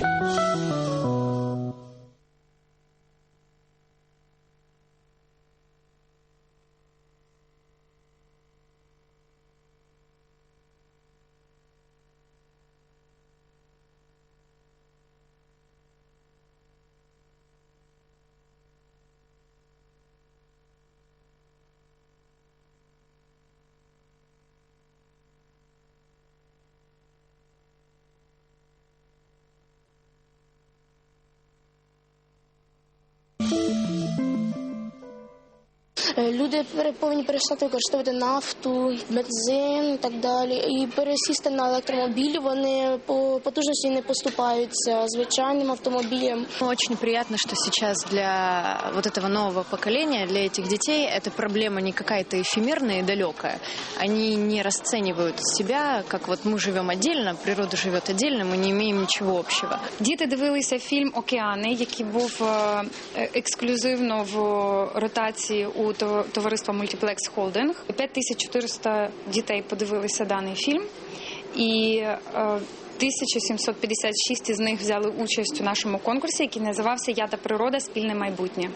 you Люди пере- повинні перестати використовувати нафту, бензин і так далі, і пересісти на електромобілі. Вони по потужності не поступаються звичайним автомобілям. Очень приятно, что сейчас для вот этого нового поколения, для этих детей, эта проблема не какая-то эфемерная и далекая. Они не расценивают себя, как вот мы живем отдельно, природа живет отдельно, мы не имеем ничего общего. Діти дивилися фільм Океани, який був е, ексклюзивно в ротації у то- товариства Multiplex Холдинг. 5400 дітей подивилися даний фільм, і е, 1756 із них взяли участь у нашому конкурсі, який називався Я та природа спільне майбутнє.